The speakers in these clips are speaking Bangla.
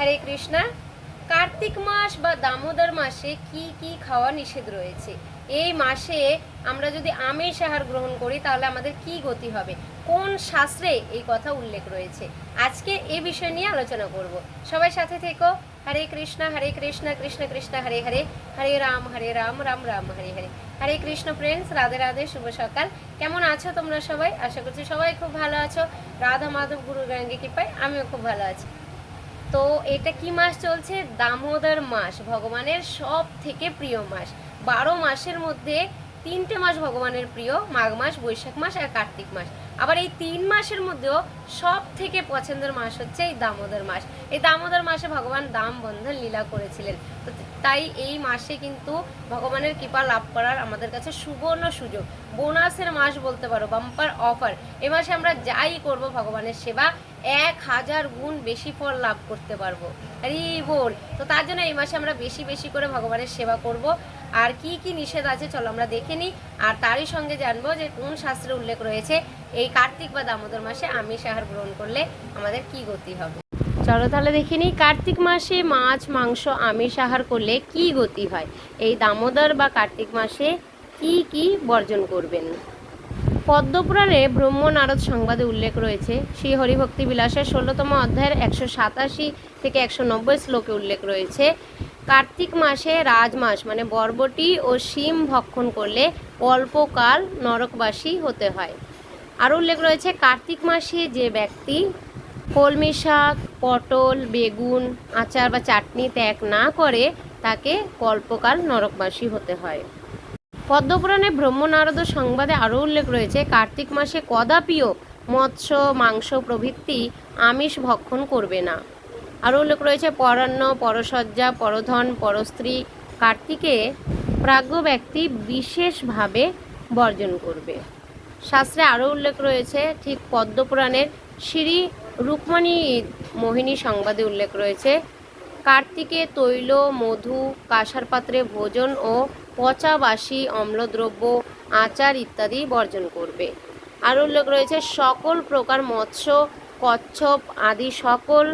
হরে কৃষ্ণা। কার্তিক মাস বা দামোদর মাসে কি কি খাওয়া নিষেধ রয়েছে? এই মাসে আমরা যদি আমিষ আহার গ্রহণ করি, তাহলে আমাদের কি গতি হবে? কোন শাস্ত্রে এই কথা উল্লেখ রয়েছে? আজকে এই বিষয় নিয়ে আলোচনা করব। সবাই সাথে থেকো। হরে কৃষ্ণা, হরে কৃষ্ণ কৃষ্ণ কৃষ্ণ, হরে হরে। হরে রাম হরে রাম রাম রাম, হরে হরে। হরে কৃষ্ণ ফ্রেন্ডস রাধে রাধে, শুভ সকাল। কেমন আছো তোমরা সবাই? আশা করছি সবাই খুব ভালো আছো। রাধা, মাধব গুরু গঙ্গে কৃপায় আমিও খুব ভালো আছি। তো এটা কি মাস চলছে? দামোদর মাস, ভগবানের সব থেকে প্রিয় মাস। বারো মাসের মধ্যে তিনটে মাস ভগবানের প্রিয়, মাঘ মাস, বৈশাখ মাস আর কার্তিক মাস। আবার এই তিন মাসের মধ্যেও সব থেকে পছন্দের মাস হচ্ছে এই দামোদর মাস। এই দামোদর মাসে ভগবান দাম বন্ধন লীলা করেছিলেন। তো তাই এই মাসে কিন্তু ভগবানের কৃপা লাভ করার আমাদের কাছে সুবর্ণ সুযোগ। বোনাসের মাস বলতে পারো, বাম্পার অফার। এ মাসে আমরা যাই করব ভগবানের সেবা এক হাজার গুণ বেশি ফল লাভ করতে পারব। আরে বল তো তার জন্য এই মাসে আমরা বেশি বেশি করে ভগবানের সেবা করব। আর কি কি নিষেধ আছে চলো আমরা দেখে নিই। আর তারই সঙ্গে জানব যে কোন শাস্ত্রে উল্লেখ রয়েছে, এই কার্তিক বা দামোদর মাসে আমিষ আহার গ্রহণ করলে আমাদের কি গতি হবে? চলো তাহলে দেখে নিই, কার্তিক মাসে মাছ, মাংস, আমিষ আহার করলে কি গতি হয়? এই দামোদর বা কার্তিক মাসে কি কি বর্জন করবেন? পদ্মপুরাণে ব্রহ্ম নারদ সংবাদে উল্লেখ রয়েছে, শ্রী হরিভক্তি বিলাসের ষোলোতম অধ্যায়ের একশো সাতাশি থেকে একশো নব্বই শ্লোকে উল্লেখ রয়েছে, কার্তিক মাসে রাজমাস মানে বরবটি ও শিম ভক্ষণ করলে অল্পকাল নরকবাসী হতে হয়। আরও উল্লেখ রয়েছে, কার্তিক মাসে যে ব্যক্তি কলমি শাক, পটল, বেগুন, আচার বা চাটনি ত্যাগ না করে, তাকে কল্পকাল নরকবাসী হতে হয়। পদ্মপুরাণে ব্রহ্মনারদ সংবাদে আরও উল্লেখ রয়েছে, কার্তিক মাসে কদাপিও মৎস্য, মাংস প্রভৃতি আমিষ ভক্ষণ করবে না। আরও উল্লেখ রয়েছে পরান্ন পরসজ্জা পরধন, পরস্ত্রী কার্তিকে প্রাজ্ঞ ব্যক্তি বিশেষভাবে বর্জন করবে। শাস্ত্রে আরও উল্লেখ রয়েছে, ঠিক পদ্মপুরাণের শ্রী রুক্মণী মোহিনী সংবাদে উল্লেখ রয়েছে, কার্তিকে তৈল, মধু, কাঁসার পাত্রে ভোজন ও পচাবাসী অম্লদ্রব্য, আচার ইত্যাদি বর্জন করবে। আর উল্লেখ রয়েছে, সকল প্রকার মৎস্য, কচ্ছপ আদি সকল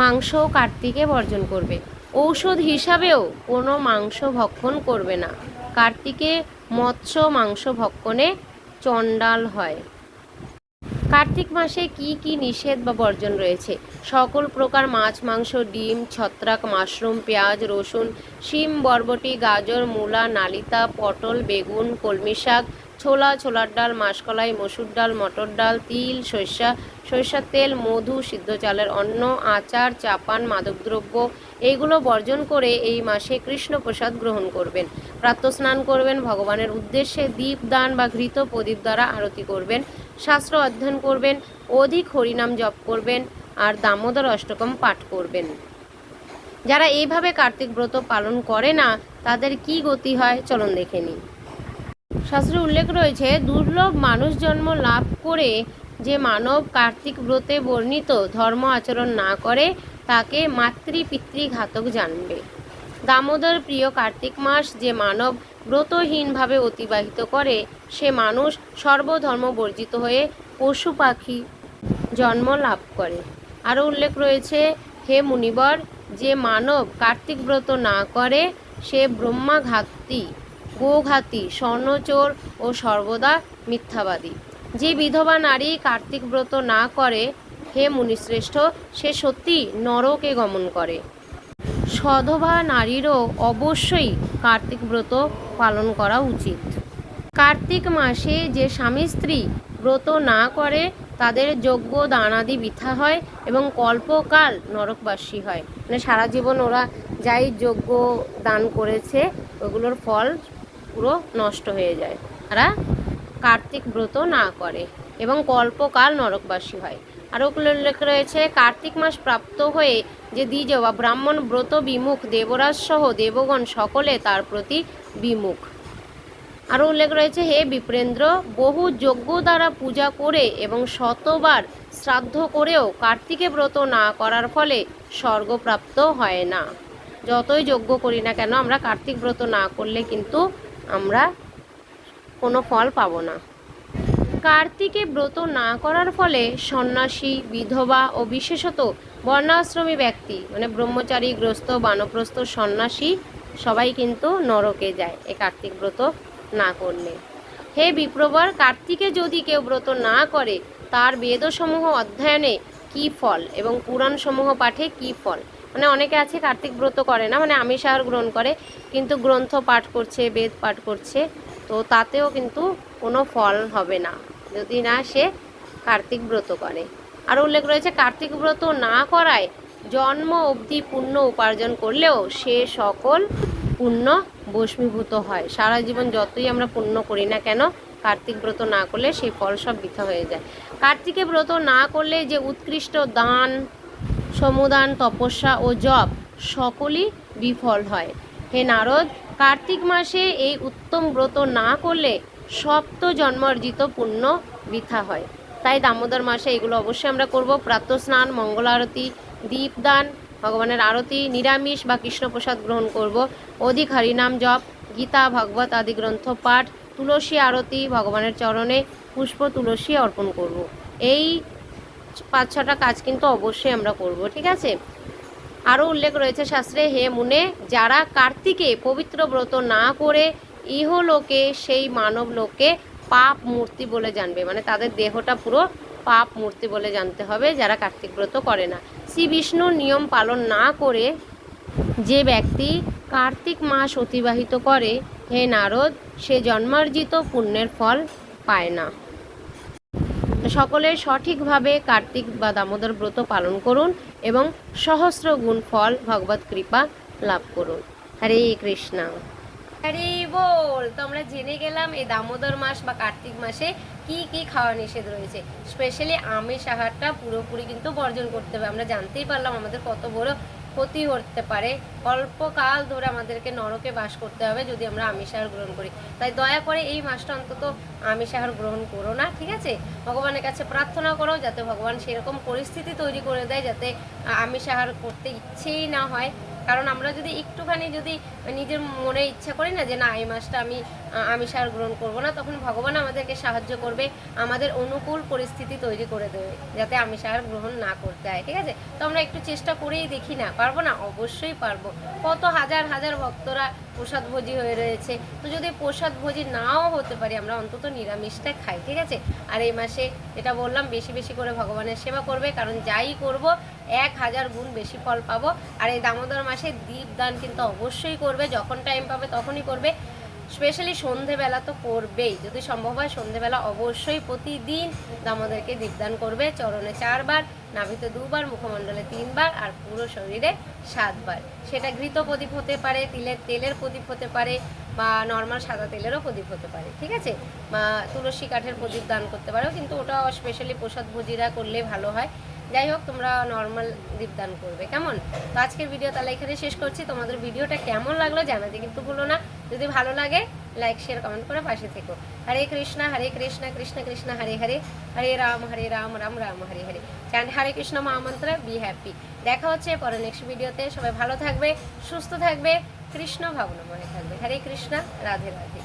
মাংস কার্তিকে বর্জন করবে। ঔষধ হিসাবেও কোনো মাংস ভক্ষণ করবে না। কার্তিকে মৎস্য মাংস ভক্ষণে চণ্ডাল হয়। কার্তিক মাসে কি কি নিষেধ বা বর্জন রয়েছে? সকল প্রকার মাছ, মাংস, ডিম, ছত্রাক, মাশরুম, পেঁয়াজ, রসুন, শিম, বরবটি, গাজর, মূলা, নালিতা, পটল, বেগুন, কলমি শাক, ছোলা, ছোলার ডাল, মাসকলাই, মসুর ডাল, মটর ডাল, তিল, সর্ষা, সরিষার তেল, মধু, সিদ্ধ চালের অন্ন, আচার, চাপান, মাদকদ্রব্য, এইগুলো বর্জন করে এই মাসে কৃষ্ণ প্রসাদ গ্রহণ করবেন। প্রাতঃ স্নান করবেন, ভগবানের উদ্দেশ্যে দীপ দান বা ঘৃত প্রদীপ দ্বারা আরতি করবেন। শাস্ত্র অধ্যয়ন করবেন, অধিক হরিনাম জপ করবেন, আর দামোদর অষ্টকম পাঠ করবেন। যারা এইভাবে কার্তিক ব্রত পালন করে না, তাদের কি গতি হয়? চলন দেখে নিই। শাস্ত্রে উল্লেখ রয়েছে, দুর্লভ মানুষ জন্ম লাভ করে যে মানব কার্তিক ব্রতে বর্ণিত ধর্ম আচরণ না করে, তাকে মাতৃ পিতৃঘাতক জানবে। দামোদর প্রিয় কার্তিক মাস যে মানব ব্রতহীনভাবে অতিবাহিত করে, সে মানুষ সর্বধর্ম বর্জিত হয়ে পশু পাখি জন্ম লাভ করে। আরও উল্লেখ রয়েছে, হে মুনিবর, যে মানব কার্তিক ব্রত না করে, সে ব্রহ্মাঘাতী, গোঘাতী, স্বর্ণচোর ও সর্বদা মিথ্যাবাদী। যে বিধবা নারী কার্তিক ব্রত না করে, হে মুনিশ্রেষ্ঠ, সে সত্যি নরকে গমন করে। সধবা নারীরও অবশ্যই কার্তিক ব্রত পালন করা উচিত। কার্তিক মাসে যে স্বামী স্ত্রী ব্রত না করে, তাদের যোগ্য দানাদি বৃথা হয় এবং কল্পকাল নরকবাসী হয়। মানে সারা জীবন ওরা যাই যোগ্য দান করেছে, ওগুলোর ফল পুরো নষ্ট হয়ে যায়। তারা কার্তিক ব্রত না করে এবং কল্পকাল নরকবাসী হয়। আরও উল্লেখ রয়েছে, কার্তিক মাস প্রাপ্ত হয়ে যে দ্বিজ বা ব্রাহ্মণ ব্রত বিমুখ, দেবরাজ সহ দেবগণ সকলে তার প্রতি বিমুখ। আরও উল্লেখ রয়েছে, হে বিপ্রেন্দ্র, বহু যজ্ঞ দ্বারা পূজা করে এবং শতবার শ্রাদ্ধ করেও কার্তিকে ব্রত না করার ফলে স্বর্গপ্রাপ্ত হয় না। যতই যজ্ঞ করি না কেন, আমরা কার্তিক ব্রত না করলে কিন্তু আমরা কোনো ফল পাবো না। কার্তিকে ব্রত না করার ফলে সন্ন্যাসী, বিধবা ও বিশেষত বর্ণাশ্রমী ব্যক্তি মানে ব্রহ্মচারী গ্রস্ত বানপ্রস্থ সন্ন্যাসী সবাই কিন্তু নরকে যায় এ কার্তিক ব্রত না করলে। হে বিপ্রবর, কার্তিকে যদি কেউ ব্রত না করে, তার বেদসমূহ অধ্যয়নে কি ফল এবং পুরাণসমূহ পাঠে কি ফল? মানে অনেকে আছে কার্তিক ব্রত করে না মানে আমিষ আহার গ্রহণ করে, কিন্তু গ্রন্থ পাঠ করছে, বেদ পাঠ করছে, তো তাতেও কিন্তু কোনো ফল হবে না। যদি না সে কার্তিক ব্রত করে। আর উল্লেখ রয়েছে, কার্তিক ব্রত না করায় জন্ম অবধি পুণ্য উপার্জন করলেও সে সকল পুণ্য বস্মীভূত হয়। সারা জীবন যতই আমরা পুণ্য করি না কেন, কার্তিক ব্রত না করলে সেই ফল সব বৃথা হয়ে যায়। কার্তিকে ব্রত না করলে যে উৎকৃষ্ট দান, সমুদান, তপস্যা ও জপ সকলই বিফল হয়। হে নারদ, কার্তিক মাসে এই উত্তম ব্রত না করলে সপ্ত জন্মার্জিত পুণ্য বৃথা হয়। তাই দামোদর মাসে এগুলো অবশ্যই আমরা করব। প্রাতঃ স্নান, মঙ্গল আরতি, দীপদান, ভগবানের আরতি, নিরামিষ বা কৃষ্ণপ্রসাদ গ্রহণ করব। অধিক হরিনাম জপ, গীতা, ভাগবত আদি গ্রন্থ পাঠ, তুলসী আরতি, ভগবানের চরণে পুষ্প তুলসী অর্পণ করব। এই পাঁচ ছটা কাজ কিন্তু অবশ্যই আমরা করব, ঠিক আছে? আরও উল্লেখ রয়েছে শাস্ত্রে, হে মুনে, যারা কার্তিকে পবিত্র ব্রত না করে ইহলোকে সেই মানব লোকে পাপ মূর্তি বলে জানবে। মানে তাদের দেহটা পুরো পাপ মূর্তি বলে জানতে হবে, যারা কার্তিক ব্রত করে না। শ্রী বিষ্ণুর নিয়ম পালন না করে যে ব্যক্তি কার্তিক মাস অতিবাহিত করে, হে নারদ, সে জন্মার্জিত পুণ্যের ফল পায় না। সকলে সঠিকভাবে কার্তিক বা দামোদর ব্রত পালন করুন এবং সহস্র গুণ ফল ভগবত কৃপা লাভ করুন। হরে কৃষ্ণা। হরে বল তো আমরা জেনে গেলাম এই দামোদর মাস বা কার্তিক মাসে কি কি খাওয়া নিষেধ রয়েছে। স্পেশালি আমিষ আহারটা পুরোপুরি কিন্তু বর্জন করতে হবে। আমরা জানতেই পারলাম আমাদের কত বড় ক্ষতি হতে পারে। অল্পকাল ধরে আমাদেরকে নরকে বাস করতে হবে যদি আমরা আমিষ আহার গ্রহণ করি। তাই দয়া করে এই মাসটা অন্তত আমিষ আহার গ্রহণ করো না, ঠিক আছে? ভগবানের কাছে প্রার্থনা করো যাতে ভগবান সেরকম পরিস্থিতি তৈরি করে দেয় যাতে আমিষ আহার করতে ইচ্ছেই না হয়। কারণ আমরা যদি একটুখানি যদি নিজের মনে ইচ্ছা করি না যে না, এই মাসটা আমি আমিষ আহার গ্রহণ করব না, তখন ভগবান আমাদেরকে সাহায্য করবে, আমাদের অনুকূল পরিস্থিতি তৈরি করে দেবে, যাতে আমিষ আহার গ্রহণ না করতে হয়, ঠিক আছে? তো আমরা একটু চেষ্টা করেই দেখি না, পারব না? অবশ্যই পারব। কত হাজার হাজার ভক্তরা প্রসাদ ভোজি হয়ে রয়েছে। তো যদি প্রসাদ ভোজি নাও হতে পারি, আমরা অন্তত নিরামিষটা খাই, ঠিক আছে? আর এই মাসে যেটা বললাম, বেশি বেশি করে ভগবানের সেবা করবে, কারণ যাই করব, এক হাজার গুণ বেশি ফল পাবো। আর এই দামোদর মাসে দীপদান কিন্তু অবশ্যই করবে, যখন টাইম পাবে তখনই করবে। স্পেশালি সন্ধেবেলা তো করবেই। যদি সম্ভব হয় সন্ধেবেলা অবশ্যই প্রতিদিন দামোদরকে দীপদান করবে। চরণে চারবার, নাভিতে দুবার, মুখমণ্ডলে তিনবার আর পুরো শরীরে সাতবার। সেটা ঘৃত প্রদীপ হতে পারে, তিলের তেলের প্রদীপ হতে পারে বা নর্মাল সাদা তেলেরও প্রদীপ হতে পারে, ঠিক আছে? বা তুলসী কাঠের প্রদীপ দান করতে পারো কিন্তু ওটা স্পেশালি প্রসাদ ভোজিরা করলে ভালো হয়। যাই হোক, তোমরা নর্মাল দীপদান করবে। কেমন? তো আজকের ভিডিও তাহলে এখানে শেষ করছি। তোমাদের ভিডিওটা কেমন লাগল জানাতে কিন্তু ভুলো না। যদি ভালো লাগে লাইক শেয়ার কমেন্ট করে পাশে থেকো। হরে কৃষ্ণা হরে কৃষ্ণা, কৃষ্ণ কৃষ্ণ, হরে হরে। হরে রাম হরে রাম রাম রাম, হরে হরে। চ্যান্ড হরে কৃষ্ণ মহামন্ত্র বি হ্যাপি দেখা হচ্ছে পরে নেক্সট ভিডিওতে সবাই ভালো থাকবে, সুস্থ থাকবে, কৃষ্ণ ভাবনাময় থাকবে। হরে কৃষ্ণা, রাধে রাধে।